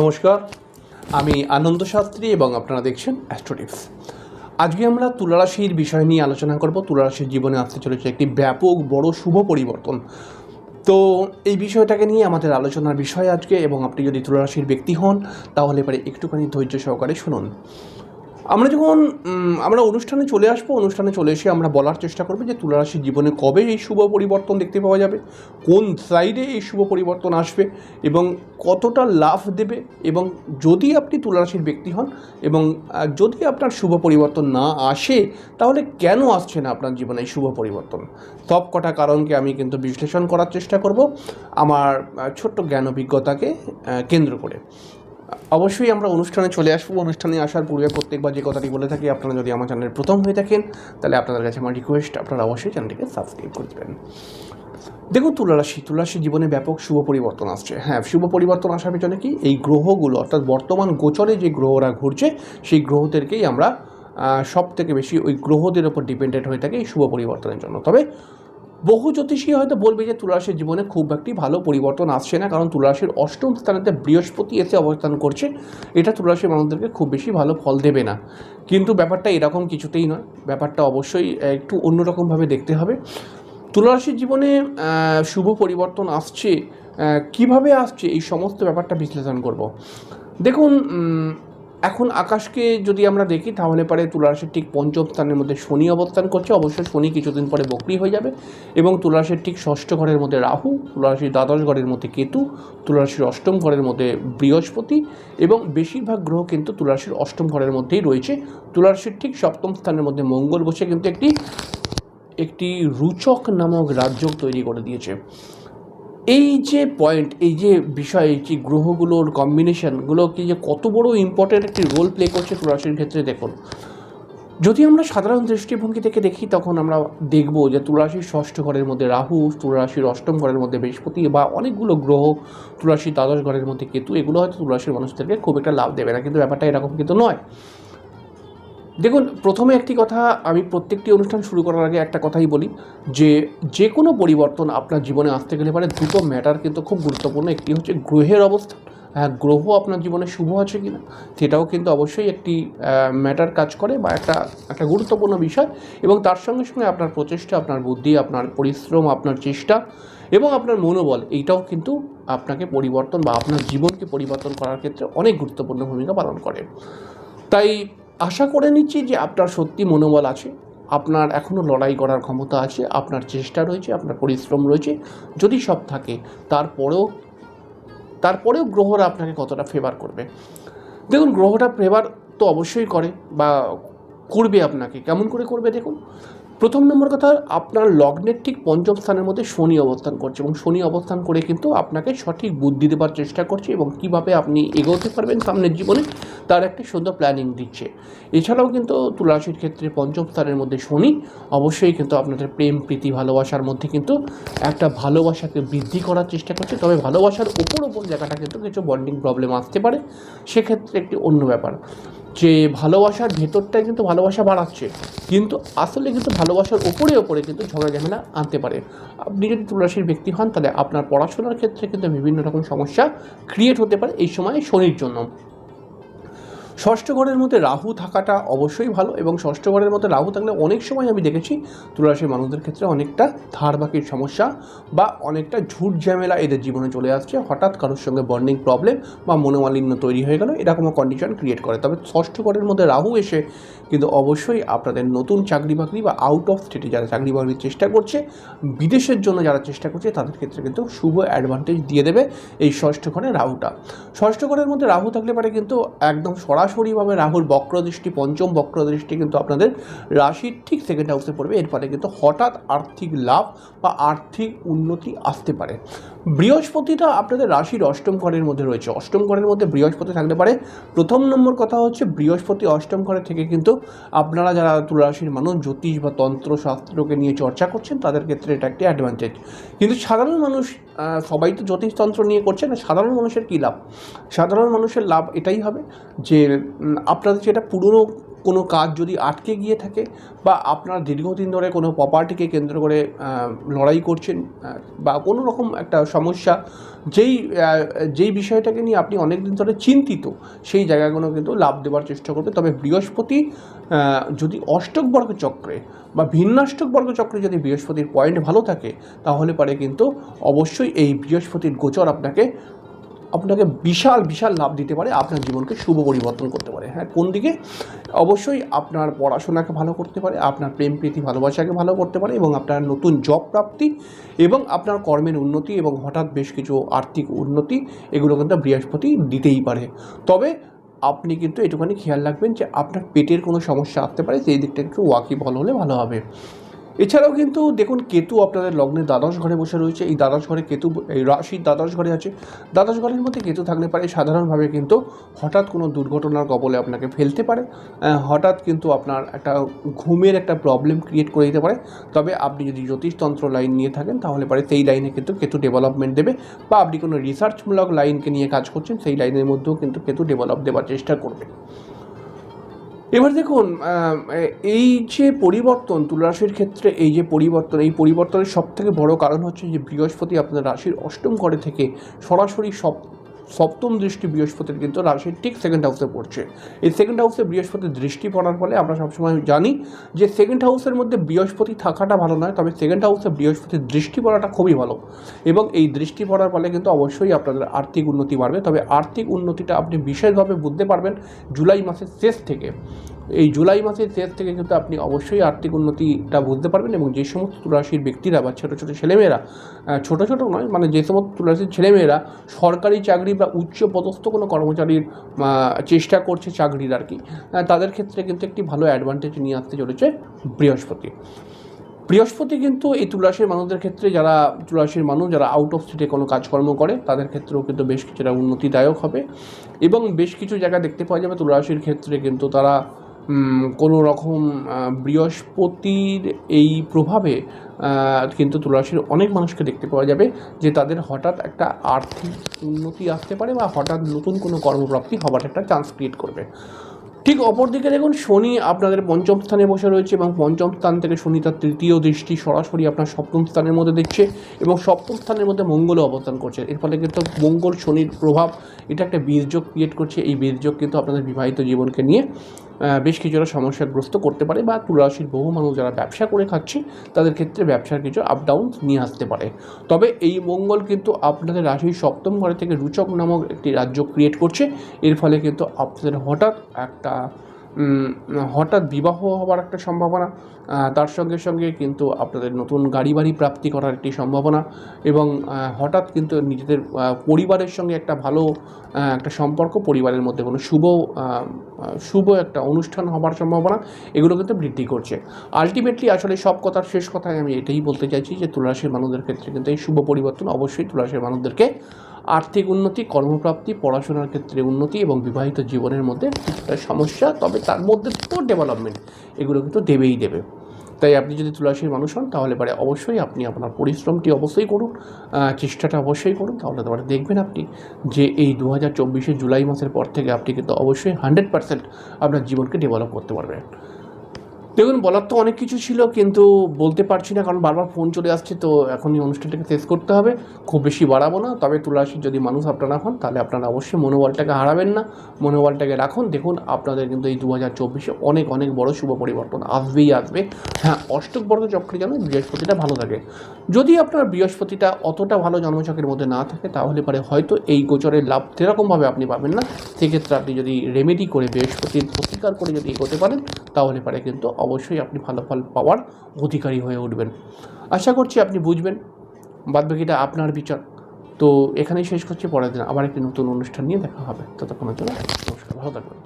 নমস্কার, আমি আনন্দ শাস্ত্রী এবং আপনারা দেখছেন অ্যাস্ট্রোটিপস আজকে আমরা তুলারাশির বিষয় নিয়ে আলোচনা করব। তুলারাশির জীবনে আসতে চলেছে একটি ব্যাপক বড় শুভ পরিবর্তন। তো এই বিষয়টাকে নিয়ে আমাদের আলোচনার বিষয় আজকে এবং আপনি যদি তুলারাশির ব্যক্তি হন, তাহলে এবারে একটুখানি ধৈর্য সহকারে শুনুন। আমরা যখন আমরা অনুষ্ঠানে চলে আসব, অনুষ্ঠানে চলে এসে আমরা বলার চেষ্টা করব যে তুলারাশির জীবনে কবে এই শুভ পরিবর্তন দেখতে পাওয়া যাবে, কোন সাইডে এই শুভ পরিবর্তন আসবে এবং কতটা লাভ দেবে এবং যদি আপনি তুলারাশির ব্যক্তি হন এবং যদি আপনার শুভ পরিবর্তন না আসে, তাহলে কেন আসছে না আপনার জীবনে এই শুভ পরিবর্তন? সব কটা কারণকে আমি কিন্তু বিশ্লেষণ করার চেষ্টা করব, আমার ছোট্ট জ্ঞান অভিজ্ঞতাকে কেন্দ্র করে। অবশ্যই আমরা অনুষ্ঠানে চলে আসব। অনুষ্ঠানে আসার পূর্বে প্রত্যেকবার যে কথাটি বলে থাকি, আপনারা যদি আমার চ্যানেলের প্রথম হয়ে থাকেন, তাহলে আপনাদের কাছে আমার রিকোয়েস্ট আপনারা অবশ্যই চ্যানেলটিকে সাবস্ক্রাইব করে দেবেন। দেখুন, তুলারাশি তুলারাশি জীবনে ব্যাপক শুভ পরিবর্তন আসছে। হ্যাঁ শুভ পরিবর্তন আসার পেছনে কি? এই গ্রহগুলো, অর্থাৎ বর্তমান গোচরে যে গ্রহরা ঘুরছে, সেই গ্রহদেরকেই আমরা সব থেকে বেশি ওই গ্রহদের ওপর ডিপেন্ডেন্ট হয়ে থাকে এই শুভ পরিবর্তনের জন্য। তবে বহু জ্যোতিষী হয়তো বলবে যে তুলারাশির জীবনে খুব একটি ভালো পরিবর্তন আসছে না, কারণ তুলারাশির অষ্টম স্থানেতে বৃহস্পতি এসে অবস্থান করছে। এটা তুলারাশির মানুষদেরকে খুব বেশি ভালো ফল দেবে না। কিন্তু ব্যাপারটা এরকম কিছুতেই নয়। ব্যাপারটা অবশ্যই একটু অন্যরকমভাবে দেখতে হবে। তুলারাশির জীবনে শুভ পরিবর্তন আসছে কীভাবে আসছে এই সমস্ত ব্যাপারটা বিশ্লেষণ করব। দেখুন এখন আকাশকে যদি আমরা দেখি, তাহলে পরে তুলারাশির ঠিক পঞ্চম স্থানের মধ্যে শনি অবস্থান করছে। অবশ্যই শনি কিছুদিন পরে বকরি হয়ে যাবে এবং তুলারাশির ঠিক ষষ্ঠ ঘরের মধ্যে রাহু, তুলারাশির দ্বাদশ ঘরের মধ্যে কেতু, তুলারাশির অষ্টম ঘরের মধ্যে বৃহস্পতি এবং বেশিরভাগ গ্রহ কিন্তু তুলারাশির অষ্টম ঘরের মধ্যেই রয়েছে। তুলারাশির ঠিক সপ্তম স্থানের মধ্যে মঙ্গল বসে কিন্তু একটি একটি রুচক নামক রাজ্য তৈরি করে দিয়েছে। এই যে পয়েন্ট এই যে বিষয় যে গ্রহগুলোর কম্বিনেশনগুলো কি যে কত বড় ইম্পর্ট্যান্ট একটি রোল প্লে করছে তুলারাশির ক্ষেত্রে দেখুন। যদি আমরা সাধারণ দৃষ্টিভঙ্গি থেকে দেখি, তখন আমরা দেখব যে তুলারাশির ষষ্ঠ ঘরের মধ্যে রাহু, তুলারাশির অষ্টম ঘরের মধ্যে বৃহস্পতি বা অনেকগুলো গ্রহ, তুলারাশির দ্বাদশ ঘরের মধ্যে কেতু, এগুলো হয়তো তুলারাশির মানুষদেরকে খুব একটা লাভ দেবে না। কিন্তু ব্যাপারটা এরকম কিন্তু নয়। দেখুন, প্রথমে একটি কথা, আমি প্রত্যেকটি অনুষ্ঠান শুরু করার আগে একটা কথাই বলি যে যে কোনো পরিবর্তন আপনার জীবনে আসতে গেলে পারে, দুটো ম্যাটার কিন্তু খুব গুরুত্বপূর্ণ। একটি হচ্ছে গ্রহের অবস্থান হ্যাঁ গ্রহ আপনার জীবনে শুভ আছে কি না সেটাও কিন্তু অবশ্যই একটি ম্যাটার কাজ করে বা একটা একটা গুরুত্বপূর্ণ বিষয়। এবং তার সঙ্গে সঙ্গে আপনার প্রচেষ্টা, আপনার বুদ্ধি, আপনার পরিশ্রম, আপনার চেষ্টা এবং আপনার মনোবল, এইটাও কিন্তু আপনাকে পরিবর্তন বা আপনার জীবনকে পরিবর্তন করার ক্ষেত্রে অনেক গুরুত্বপূর্ণ ভূমিকা পালন করে। তাই আশা করে নিচ্ছি যে আপনার সত্যি মনোবল আছে, আপনার এখনও লড়াই করার ক্ষমতা আছে, আপনার চেষ্টা রয়েছে, আপনার পরিশ্রম রয়েছে, যদি সব থাকে, তারপরেও তারপরেও গ্রহরা আপনাকে কতটা ফেভার করবে। দেখুন গ্রহটা ফেভার তো অবশ্যই করে বা করবে আপনাকে। কেমন করে করবে দেখুন? প্রথম নম্বর কথা, আপনার লগ্নের ঠিক পঞ্চম স্থানের মধ্যে শনি অবস্থান করছে এবং শনি অবস্থান করে কিন্তু আপনাকে সঠিক বুদ্ধি দেবার চেষ্টা করছে এবং কীভাবে আপনি এগোতে পারবেন সামনের জীবনে, তার একটি সুন্দর প্ল্যানিং দিচ্ছে। এছাড়াও কিন্তু তুলারাশির ক্ষেত্রে পঞ্চম স্থানের মধ্যে শনি, অবশ্যই কিন্তু আপনাদের প্রেম, প্রীতি, ভালোবাসার মধ্যে কিন্তু একটা ভালোবাসাকে বৃদ্ধি করার চেষ্টা করছে। তবে ভালোবাসার ওপর ওপর জায়গাটা কিন্তু কিছু বন্ডিং প্রবলেম আসতে পারে। সেক্ষেত্রে একটি অন্য ব্যাপার। যে ভালোবাসার ভেতরটায় কিন্তু ভালোবাসা বাড়াচ্ছে, কিন্তু আসলে কিন্তু ভালোবাসার ওপরে ওপরে কিন্তু ঝগড়া ঝামেলা আনতে পারে। আপনি যদি তুলারাশির ব্যক্তি হন, তাহলে আপনার পড়াশোনার ক্ষেত্রে কিন্তু বিভিন্ন রকম সমস্যা ক্রিয়েট হতে পারে এই সময় শনির জন্য। ষষ্ঠ ঘরের মধ্যে রাহু থাকাটা অবশ্যই ভালো এবং ষষ্ঠ ঘরের মধ্যে রাহু থাকলে অনেক সময় আমি দেখেছি তুলারাশির মানুষদের ক্ষেত্রে অনেকটা ধার বাকির সমস্যা বা অনেকটা ঝুট ঝামেলা এদের জীবনে চলে আসছে। হঠাৎ কারোর সঙ্গে বন্ডিং প্রবলেম বা মনোমালিন্য তৈরি হয়ে গেল, এরকমও কন্ডিশন ক্রিয়েট করে। তবে ষষ্ঠ ঘরের মধ্যে রাহু এসে কিন্তু অবশ্যই আপনাদের নতুন চাকরি বাকরি বা আউট অফ স্টেটে যারা চাকরি বাকরির চেষ্টা করছে, বিদেশের জন্য যারা চেষ্টা করছে, তাদের ক্ষেত্রে কিন্তু শুভ অ্যাডভান্টেজ দিয়ে দেবে এই ষষ্ঠ ঘরে রাহুটা। ষষ্ঠ ঘরের মধ্যে রাহু থাকলে পারে কিন্তু একদম সরাসরিভাবে রাহুর বক্রদৃষ্টি, পঞ্চম বক্রদৃষ্টি কিন্তু আপনাদের রাশির ঠিক সেকেন্ড হাউসে পড়বে। এর ফলে কিন্তু হঠাৎ আর্থিক লাভ বা আর্থিক উন্নতি আসতে পারে। বৃহস্পতিটা আপনাদের রাশির অষ্টম ঘরের মধ্যে রয়েছে। অষ্টম ঘরের মধ্যে বৃহস্পতি থাকতে পারে। প্রথম নম্বর কথা হচ্ছে, বৃহস্পতি অষ্টম ঘরে থেকে কিন্তু আপনারা যারা তুলারাশির মানুষ, জ্যোতিষ বা তন্ত্রশাস্ত্রকে নিয়ে চর্চা করছেন, তাদের ক্ষেত্রে এটা একটি অ্যাডভান্টেজ কিন্তু সাধারণ মানুষ সবাই তো জ্যোতিষতন্ত্র নিয়ে করছে না, সাধারণ মানুষের কী লাভ? সাধারণ মানুষের লাভ এটাই হবে যে আপনাদের যেটা পুরনো কোনো কাজ যদি আটকে গিয়ে থাকে বা আপনার দীর্ঘদিন ধরে কোনো প্রপার্টিকে কেন্দ্র করে লড়াই করছেন বা কোনো রকম একটা সমস্যা, যেই যেই বিষয়টাকে নিয়ে আপনি অনেক দিন ধরে চিন্তিত, সেই জায়গাগুলো কিন্তু লাভ দেওয়ার চেষ্টা করবে। তবে বৃহস্পতি যদি অষ্টক চক্রে বা ভিন্নাষ্টক চক্রে যদি বৃহস্পতির পয়েন্ট ভালো থাকে, তাহলে পারে কিন্তু অবশ্যই এই বৃহস্পতির গোচর আপনাকে আপনাকে বিশাল বিশাল লাভ দিতে পারে, আপনার জীবনকে শুভ পরিবর্তন করতে পারে। হ্যাঁ কোন দিকে? অবশ্যই আপনার পড়াশোনাকে ভালো করতে পারে, আপনার প্রেম প্রীতি, ভালোবাসাকে ভালো করতে পারে এবং আপনার নতুন জব প্রাপ্তি এবং আপনার কর্মের উন্নতি এবং হঠাৎ বেশ কিছু আর্থিক উন্নতি, এগুলো কিন্তু বৃহস্পতি দিতেই পারে। তবে আপনি কিন্তু একটুখানি খেয়াল রাখবেন যে আপনার পেটের কোনো সমস্যা আসতে পারে, সেই দিকটা একটু ওয়াকিবল হলে ভালো হবে। এছাড়াও কিন্তু দেখুন কেতু আপনাদের লগ্নে দ্বাদশ ঘরে বসে রয়েছে। এই দ্বাদশ ঘরে কেতু, এই রাশির দ্বাদশ ঘরে আছে। দ্বাদশ ঘরের মধ্যে কেতু থাকলে পারে, সাধারণভাবে কিন্তু হঠাৎ কোনো দুর্ঘটনার কবলে আপনাকে ফেলতে পারে। হঠাৎ কিন্তু আপনার একটা ঘুমের একটা প্রবলেম ক্রিয়েট করে দিতে পারে। তবে আপনি যদি জ্যোতিষতন্ত্র লাইন নিয়ে থাকেন, তাহলে পারে সেই লাইনে কিন্তু কেতু ডেভেলপমেন্ট দেবে বা আপনি কোনো রিসার্চমূলক লাইনকে নিয়ে কাজ করছেন, সেই লাইনের মধ্যেও কিন্তু কেতু ডেভেলপ দেওয়ার চেষ্টা করবে। এবার দেখুন এই যে পরিবর্তন তুলারাশির ক্ষেত্রে এই যে পরিবর্তন, এই পরিবর্তনের সবথেকে বড় কারণ হচ্ছে যে বৃহস্পতি আপনার রাশির অষ্টম ঘরে থেকে সরাসরি সব সপ্তম দৃষ্টি বৃহস্পতির কিন্তু রাশির ঠিক সেকেন্ড হাউসে পড়ছে। এই সেকেন্ড হাউসে বৃহস্পতির দৃষ্টি পড়ার ফলে আমরা সবসময় জানি যে সেকেন্ড হাউসের মধ্যে বৃহস্পতি থাকাটা ভালো নয়, তবে সেকেন্ড হাউসে বৃহস্পতির দৃষ্টি পড়াটা খুবই ভালো। এবং এই দৃষ্টি পড়ার ফলে কিন্তু অবশ্যই আপনাদের আর্থিক উন্নতি বাড়বে, তবে আর্থিক উন্নতিটা আপনি বিশেষভাবে বুঝতে পারবেন জুলাই মাসের শেষ থেকে। এই জুলাই মাসের শেষ থেকে কিন্তু আপনি অবশ্যই আর্থিক উন্নতিটা বুঝতে পারবেন এবং যে সমস্ত তুলারাশির ব্যক্তিরা বা ছোটো ছোটো ছেলেমেয়েরা ছোটো ছোটো নয় মানে যে সমস্ত তুলারাশির ছেলেমেয়েরা সরকারি চাকরি বা উচ্চ পদস্থ কোনো কর্মচারীর চেষ্টা করছে চাকরির আর কি। তাদের ক্ষেত্রে কিন্তু একটি ভালো অ্যাডভান্টেজ নিয়ে আসতে চলেছে বৃহস্পতি। বৃহস্পতি কিন্তু এই তুলাসীর মানুষদের ক্ষেত্রে যারা তুলাসীর মানুষ যারা আউট অফ স্টেটে কোনো কাজকর্ম করে, তাদের ক্ষেত্রেও কিন্তু বেশ কিছুটা উন্নতিদায়ক হবে। এবং বেশ কিছু জায়গা দেখতে পাওয়া যাবে তুলাসীর ক্ষেত্রে কিন্তু তারা কোনো রকম বৃহস্পতির এই প্রভাবে কিন্তু তুলাসীর অনেক মানুষকে দেখতে পাওয়া যাবে যে তাদের হঠাৎ একটা আর্থিক উন্নতি আসতে পারে বা হঠাৎ নতুন কোনো কর্মপ্রাপ্তি হবার একটা চান্স ক্রিয়েট করবে। ঠিক অপরদিকে দেখুন, শনি আপনাদের পঞ্চম স্থানে বসে রয়েছে এবং পঞ্চম স্থান থেকে শনি তার তৃতীয় দৃষ্টি সরাসরি আপনার সপ্তম স্থানের মধ্যে দেখছে এবং সপ্তম স্থানের মধ্যে মঙ্গলও অবস্থান করছে। এর ফলে কিন্তু মঙ্গল, শনির প্রভাব এটা একটা বীরযোগ ক্রিয়েট করছে। এই বীরযোগ কিন্তু আপনাদের বিবাহিত জীবনকে নিয়ে বেশ কিছুটা সমস্যাগ্রস্ত করতে পারে বা তুলারাশির বহু মানুষ যারা ব্যবসা করে খাচ্ছে, তাদের ক্ষেত্রে ব্যবসার কিছু আপ ডাউন নিয়ে আসতে পারে। তবে এই মঙ্গল কিন্তু আপনাদের রাশির সপ্তম ঘরে থেকে রুচক নামক একটি রাজ্য ক্রিয়েট করছে। এর ফলে কিন্তু আপনাদের হঠাৎ একটা হঠাৎ বিবাহ হওয়ার একটা সম্ভাবনা তার সঙ্গে সঙ্গে কিন্তু আপনাদের নতুন গাড়ি বাড়ি প্রাপ্তি করার একটি সম্ভাবনা এবং হঠাৎ কিন্তু নিজেদের পরিবারের সঙ্গে একটা ভালো একটা সম্পর্ক পরিবারের মধ্যে কোনো শুভ শুভ একটা অনুষ্ঠান হবার সম্ভাবনা, এগুলো কিন্তু বৃদ্ধি করছে। আলটিমেটলি আসলে সব কথার শেষ কথায় আমি এটাই বলতে চাইছি যে তুলারাশির মানুষদের ক্ষেত্রে কিন্তু এই শুভ পরিবর্তন অবশ্যই তুলারাশির মানুষদেরকে আর্থিক উন্নতি, কর্মপ্রাপ্তি, পড়াশোনার ক্ষেত্রে উন্নতি এবং বিবাহিত জীবনের মধ্যে সমস্যা, তবে তার মধ্যে তো ডেভেলপমেন্ট এগুলো কিন্তু দেবেই দেবে। তাই আপনি যদি তুলাসীর মানুষ হন, তাহলে পরে অবশ্যই আপনি আপনার পরিশ্রমটি অবশ্যই করুন চেষ্টাটা অবশ্যই করুন, তাহলে তারপরে দেখবেন আপনি যে এই দু হাজার জুলাই মাসের পর থেকে আপনি কিন্তু অবশ্যই হান্ড্রেড পার্সেন্ট আপনার জীবনকে ডেভেলপ করতে পারবেন। দেখুন, বলার তো অনেক কিছু ছিল, কিন্তু বলতে পারছি না, কারণ বারবার ফোন চলে আসছে, তো এখন এই অনুষ্ঠানটাকে শেষ করতে হবে। খুব বেশি বাড়াবো না, তবে তুলাসীর যদি মানুষ আপনারা হন, তাহলে আপনারা অবশ্যই মনোবলটাকে হারাবেন না। মনোবলটাকে রাখুন। দেখুন, আপনাদের কিন্তু এই দু হাজার চব্বিশে অনেক অনেক বড় শুভ পরিবর্তন আসবেই আসবে। হ্যাঁ অষ্টক বর্গ চক্রে যেন বৃহস্পতিটা ভালো থাকে। যদি আপনার বৃহস্পতিটা অতটা ভালো জন্মচক্রের মধ্যে না থাকে, তাহলে পরে হয়তো এই গোচরের লাভ সেরকমভাবে আপনি পাবেন না। সেক্ষেত্রে আপনি যদি রেমেডি করে বৃহস্পতির প্রতিকার করে যদি এগোতে পারেন, তাহলে পরে কিন্তু অবশ্যই আপনি ভালো ফল পাওয়ার অধিকারী হয়ে উঠবেন। আশা করছি আপনি বুঝবেন। বাদবাকিটা আপনার বিচার। তো এখানেই শেষ করছি। পরের দিন আবার একটি নতুন অনুষ্ঠান নিয়ে দেখা হবে। ততক্ষণের জন্য নমস্কার, ভালো থাকবেন।